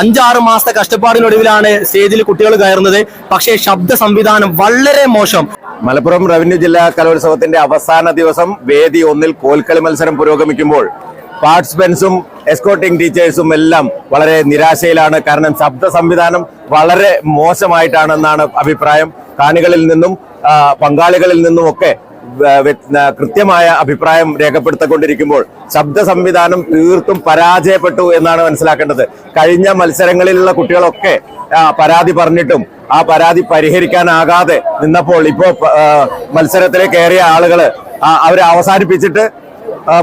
അഞ്ചാറ് മാസത്തെ കഷ്ടപ്പാടിനൊടുവിലാണ് സ്റ്റേജിൽ കുട്ടികൾ കയറുന്നത്. പക്ഷേ ശബ്ദ സംവിധാനം വളരെ മോശം. മലപ്പുറം റവന്യൂ ജില്ലാ കലോത്സവത്തിന്റെ അവസാന ദിവസം വേദി ഒന്നിൽ കോൽക്കളി മത്സരം പുരോഗമിക്കുമ്പോൾ പാർട്ടിസിപ്പൻസും എസ്കോട്ടിംഗ് ടീച്ചേഴ്സും എല്ലാം വളരെ നിരാശയിലാണ്. കാരണം ശബ്ദ സംവിധാനം വളരെ മോശമായിട്ടാണെന്നാണ് അഭിപ്രായം. കാണികളിൽ നിന്നും പങ്കാളികളിൽ നിന്നും ഒക്കെ കൃത്യമായ അഭിപ്രായം രേഖപ്പെടുത്തിക്കൊണ്ടിരിക്കുമ്പോൾ ശബ്ദ സംവിധാനം തീർത്തും പരാജയപ്പെട്ടു എന്നാണ് മനസ്സിലാക്കേണ്ടത്. കഴിഞ്ഞ മത്സരങ്ങളിലുള്ള കുട്ടികളൊക്കെ പരാതി പറഞ്ഞിട്ടും ആ പരാതി പരിഹരിക്കാനാകാതെ നിന്നപ്പോൾ ഇപ്പോ മത്സരത്തിലെ മത്സരത്തിലേക്ക് കയറിയ ആളുകൾ ആ, അവരെ അവസാനിപ്പിച്ചിട്ട്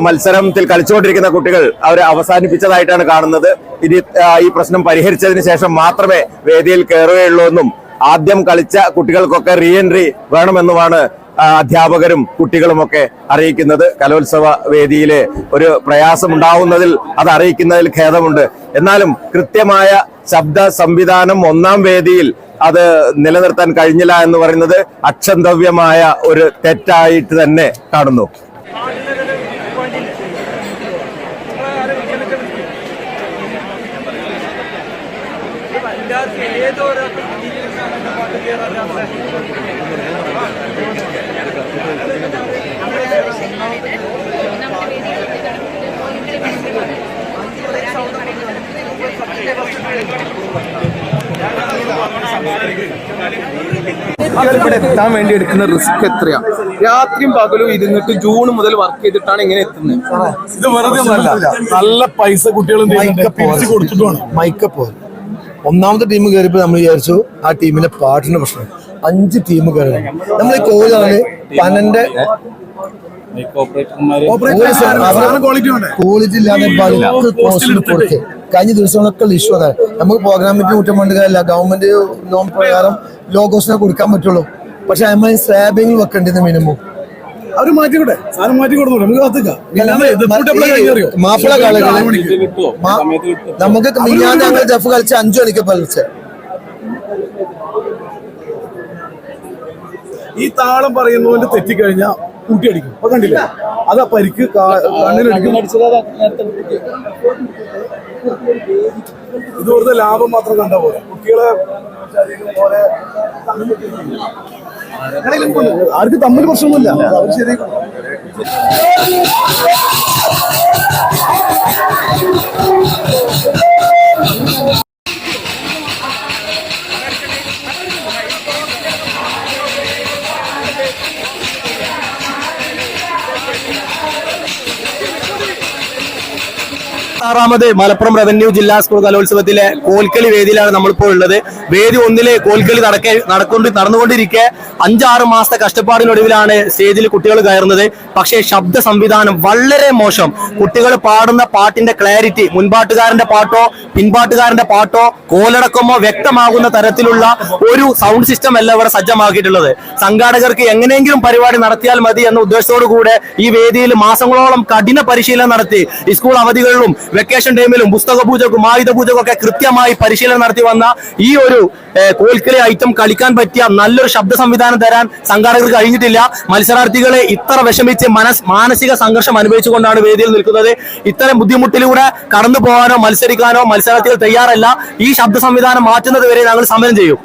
മത്സരത്തിൽ കളിച്ചുകൊണ്ടിരിക്കുന്ന കുട്ടികൾ അവരെ അവസാനിപ്പിച്ചതായിട്ടാണ് കാണുന്നത്. ഇനി ഈ പ്രശ്നം പരിഹരിച്ചതിന് ശേഷം മാത്രമേ വേദിയിൽ കയറുകയുള്ളൂ എന്നും ആദ്യം കളിച്ച കുട്ടികൾക്കൊക്കെ റീ എൻട്രി വേണമെന്നുമാണ് അധ്യാപകരും കുട്ടികളുമൊക്കെ അറിയിക്കുന്നത് കലോത്സവ വേദിയിലെ ഒരു പ്രയാസമുണ്ടാവുന്നതിൽ അത് അറിയിക്കുന്നതിൽ ഖേദമുണ്ട്. എന്നാലും കൃത്യമായ ശബ്ദ സംവിധാനം ഒന്നാം വേദിയിൽ അത് നിലനിർത്താൻ കഴിഞ്ഞില്ല എന്ന് പറയുന്നത് അക്ഷന്തവ്യമായ ഒരു തെറ്റായിട്ട് തന്നെ കാണുന്നു. കുട്ടികൾ ഇവിടെ എത്താൻ വേണ്ടി എടുക്കുന്ന റിസ്ക് എത്രയാ? രാത്രിയും പകലും ഇരുന്നിട്ട് ജൂൺ മുതൽ വർക്ക് ചെയ്തിട്ടാണ് ഇങ്ങനെ എത്തുന്നത്. ഇത് വെറുതെ ഒന്നല്ല നല്ല പൈസ കുട്ടികളും മൈക്കപ്പ് ഒന്നാമത്തെ ടീം കയറിയപ്പോൾ നമ്മൾ വിചാരിച്ചു ആ ടീമിന്റെ പാട്ടിന്റെ പ്രശ്നം. അഞ്ച് ടീം കയറി നമ്മൾ ഈ കോച്ചാണ് പനന്റെ ക്വാളിറ്റി ഇല്ലാതെ കൊടുത്ത്. കഴിഞ്ഞ ദിവസങ്ങളൊക്കെ ഇഷ്യൂ അതാണ് നമുക്ക് പ്രോഗ്രാമിന്റെ കുറ്റം കൊണ്ട് കാര്യമില്ല ഗവൺമെന്റ് നോം പ്രകാരം ലോഗോസിനെ കൊടുക്കാൻ പറ്റുള്ളൂ. പക്ഷെ നമ്മൾ സ്ലാബിംഗ് വെക്കേണ്ടത് മിനിമം അവർ മാറ്റിക്കൂടെ സാധനം മാറ്റി കൊടുത്തു നമുക്ക് കാത്തിക്കാം. മാപ്പിള കളികൾ നമുക്ക് മിഞ്ഞാന്ന് ഞങ്ങൾ ജഫ് കളിച്ച് അഞ്ചു മണിക്ക് കളിച്ചത് ഈ താളം പറയുന്നവന്റെ തെറ്റിക്കഴിഞ്ഞാൽ കൂട്ടിയടിക്കും. അപ്പൊ കണ്ടില്ലേ? അതാ പരിക്ക് കണ്ണിലടിക്കും. ഇത് വെറുതെ ലാഭം മാത്രം കണ്ട പോലെ കുട്ടികളെ ആർക്കും തമ്മിൽ പ്രശ്നമൊന്നുമില്ല. അവർ ശരിയാക്കും ആറാമത് മലപ്പുറം റവന്യൂ ജില്ലാ സ്കൂൾ കലോത്സവത്തിലെ കോൽക്കളി വേദിയിലാണ് നമ്മളിപ്പോൾ ഉള്ളത്. വേദി ഒന്നിലെ കോൽക്കളി നടക്കേ നടക്കൊണ്ട് നടന്നുകൊണ്ടിരിക്കെ. അഞ്ചാറ് മാസത്തെ കഷ്ടപ്പാടിനൊടുവിലാണ് സ്റ്റേജിൽ കുട്ടികൾ കയറുന്നത്. പക്ഷേ ശബ്ദ സംവിധാനം വളരെ മോശം. കുട്ടികൾ പാടുന്ന പാട്ടിന്റെ ക്ലാരിറ്റി മുൻപാട്ടുകാരന്റെ പാട്ടോ പിൻപാട്ടുകാരന്റെ പാട്ടോ കോലടക്കമോ വ്യക്തമാകുന്ന തരത്തിലുള്ള ഒരു സൗണ്ട് സിസ്റ്റം അല്ല ഇവിടെ സജ്ജമാക്കിയിട്ടുള്ളത്. സംഘാടകർക്ക് എങ്ങനെയെങ്കിലും പരിപാടി നടത്തിയാൽ മതി എന്ന ഉദ്ദേശത്തോടു കൂടെ ഈ വേദിയിൽ മാസങ്ങളോളം കഠിന പരിശീലനം നടത്തി. സ്കൂൾ അവധികളിലും വെക്കേഷൻ ടൈമിലും പുസ്തക പൂജക്കും ആയുധ പൂജക്കും ഒക്കെ കൃത്യമായി പരിശീലനം നടത്തി വന്ന ഈ ഒരു ഏഹ്, കോൽക്കളി ഐറ്റം കളിക്കാൻ പറ്റിയ നല്ലൊരു ശബ്ദ സംവിധാനം തരാൻ സംഘാടകർക്ക് കഴിഞ്ഞിട്ടില്ല. മത്സരാർത്ഥികളെ ഇത്ര വിഷമിച്ച് മനസ് മാനസിക സംഘർഷം അനുഭവിച്ചുകൊണ്ടാണ് വേദിയിൽ നിൽക്കുന്നത്. ഇത്തരം ബുദ്ധിമുട്ടിലൂടെ കടന്നു പോകാനോ മത്സരിക്കാനോ മത്സരാർത്ഥികൾ തയ്യാറല്ല. ഈ ശബ്ദ സംവിധാനം മാറ്റുന്നത് വരെ ഞങ്ങൾ സമരം ചെയ്യും.